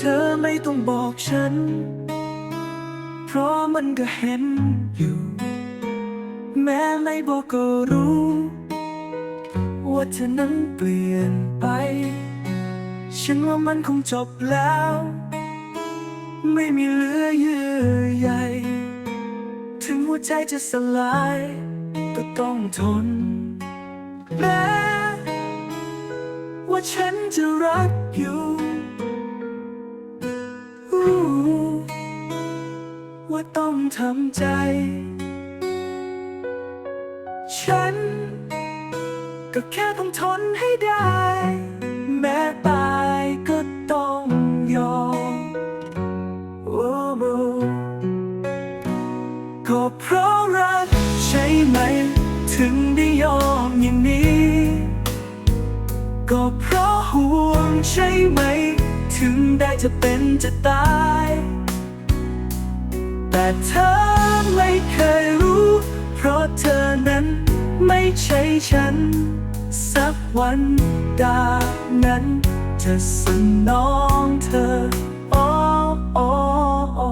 ธอไม่ต้องบอกฉัน เพราะมันก็เห็นอยู่ แม้ไม่บอกก็รู้ ว่าเธอนั้นเปลี่ยนไป ฉันว่ามันคงจบแล้ว ไม่มีเหลือเยื่อใยถึงหัวใจจะสลาย ก็ต้องทนแม้ว่าฉันจะรักอยู่ ว่าต้องทำใจ ฉัน ก็แค่ต้องทนให้ได้ แม้ตายก็ต้องยอมโอ้โอ้ก็เพราะรักใช่ไหม ถึงได้ยอมอย่างนี้ ก็เพราะห่วงใช่ไหม ถึงได้จะเป็นจะตาย แต่เธอไม่เคยรู้ เพราะเธอนั้นไม่ใช่ฉัน สักวันดานั้นจะสนองเธออ้อออ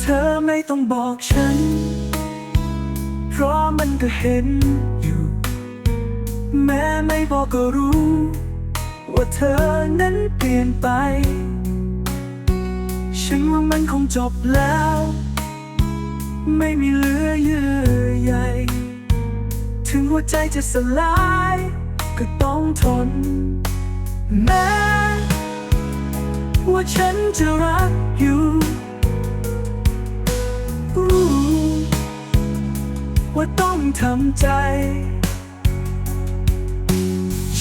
เธอไม่ต้องบอกฉัน เพราะมันก็เห็นอยู่ แม้ไม่บอกก็รู้ ว่าเธอนั้นเปลี่ยนไป ฉันว่ามันคงจบแล้ว ไม่มีเหลือเยื่อใยถึงหัวใจจะสลายก็ต้องทน แม้ ว่าฉันจะรักอยู่ ว่าต้องทำใจ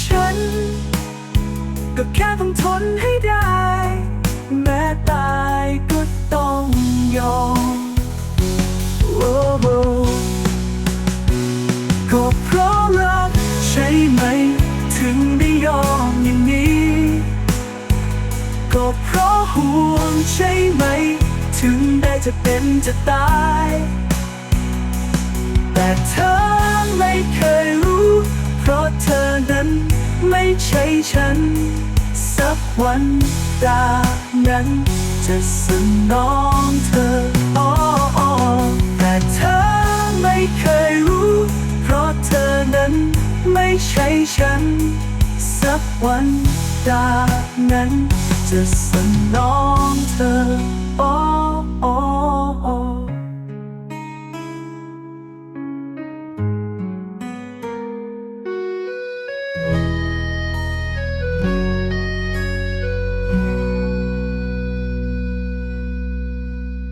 ฉัน ก็แค่ต้องทนให้ได้ แม้ตายก็ต้องยอมโอ้โหก็เพราะรักใช่ไหม ถึงได้ยอมอย่างนี้ ก็เพราะห่วงใช่ไหม ถึงได้จะเป็นจะตาย แต่เธอไม่เคยรู้ เพราะเธอนั้นไม่ใช่ฉัน สักวันดานั้นจะสนองเธออ้ออ้อแต่เธอไม่เคยรู้ เพราะเธอนั้นไม่ใช่ฉัน สักวันดานั้นจะสนองเธอ